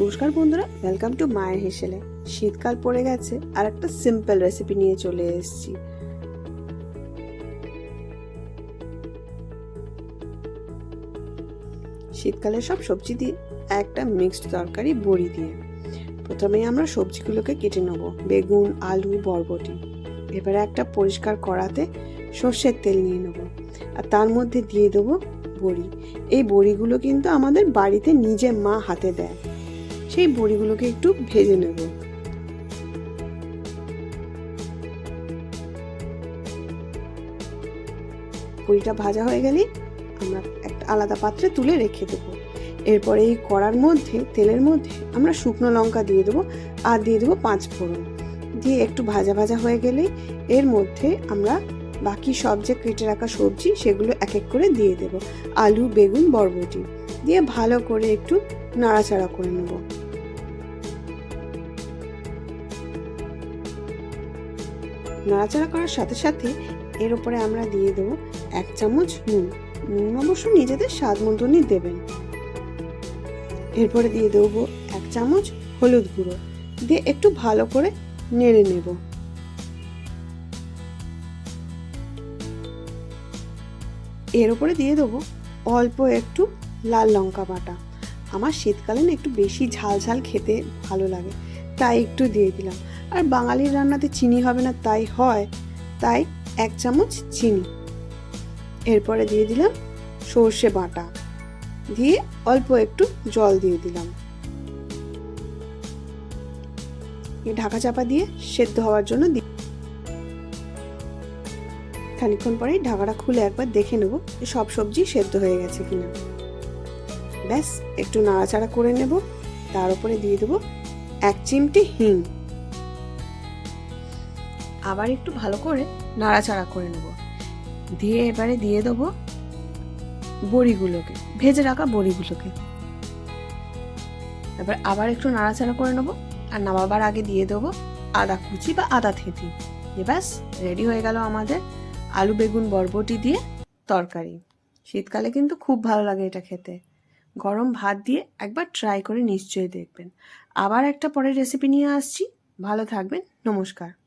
নমস্কার বন্ধুরা welcome to মায়ের হেসেলে। শীতকাল পড়ে গেছে, আর একটা সিম্পল রেসিপি নিয়ে চলে এসেছি। শীতকালে সব সবজি দিয়ে একটা মিক্সড তরকারি, বড়ি দিয়ে। প্রথমে আমরা সবজিগুলোকে কেটে নেব, বেগুন, আলু, বরবটি। এবারে একটা পরিষ্কার কড়াতে সর্ষের তেল নিয়ে নেব, আর তার মধ্যে দিয়ে দেবো বড়ি। এই বড়িগুলো কিন্তু আমাদের বাড়িতে নিজে মা হাতে দেয়। সেই বড়িগুলোকে একটু ভেজে নেব। বড়িটা ভাজা হয়ে গেলেই আমরা একটা আলাদা পাত্রে তুলে রেখে দেবো। এরপরে এই কড়ার মধ্যে, তেলের মধ্যে আমরা শুকনো লঙ্কা দিয়ে দেবো আর দিয়ে দেবো পাঁচ ফোড়ন। দিয়ে একটু ভাজা ভাজা হয়ে গেলেই এর মধ্যে আমরা বাকি সব যে কেটে রাখা সবজি সেগুলো এক এক করে দিয়ে দেব। আলু, বেগুন, বরবটি। দিয়ে ভালো করে একটু নাড়াচাড়া করে নেব। নাড়াচাড়া করার সাথে সাথে এর উপরে আমরা দিয়ে দেব এক চামচ নুন। নুন অবশ্য নিজেদের স্বাদ মতনই দেবেন। এরপরে দিয়ে দেবো এক চামচ হলুদ গুঁড়ো। দিয়ে একটু ভালো করে নেড়ে নেব। এর উপরে দিয়ে দেবো অল্প একটু লাল লঙ্কা বাটা। আমার শীতকালে না একটু বেশি ঝাল ঝাল খেতে ভালো লাগে। তাই একটু দিয়ে দিলাম। আর বাঙালির রান্নাতে চিনি হবে না, তাই হয়, তাই এক চামচ চিনি। এরপরে দিয়ে দিলাম সর্ষে বাটা। দিয়ে অল্প একটু জল দিয়ে দিলাম। ঢাকা চাপা দিয়ে সেদ্ধ হওয়ার জন্য দিই খানিক্ষণ পরেই ঢাকাটা খুলে একবার দেখে নেব সব সবজি সেদ্ধ হয়ে গেছে কিনা। ব্যাস, একটু নাড়াচাড়া করে নেব। তার উপরে দিয়ে দেবো এক চিমটি হিং। আবার একটু ভালো করে নাড়াচাড়া করে নেব। দিয়ে এবারে দিয়ে দেবো বড়িগুলোকে, ভেজে রাখা বড়িগুলোকে। এবার আবার একটু নাড়াচাড়া করে নেব আর নামাবার আগে দিয়ে দেবো আদা কুচি বা আদা থেঁতি। ব্যাস, রেডি হয়ে গেল আমাদের আলু, বেগুন, বরবটি দিয়ে তরকারি। শীতকালে কিন্তু খুব ভালো লাগে এটা খেতে। গরম ভাত দিয়ে একবার ট্রাই করে নিশ্চয়ই দেখবেন। আবার একটা পরের রেসিপি নিয়ে আসছি। ভালো থাকবেন। নমস্কার।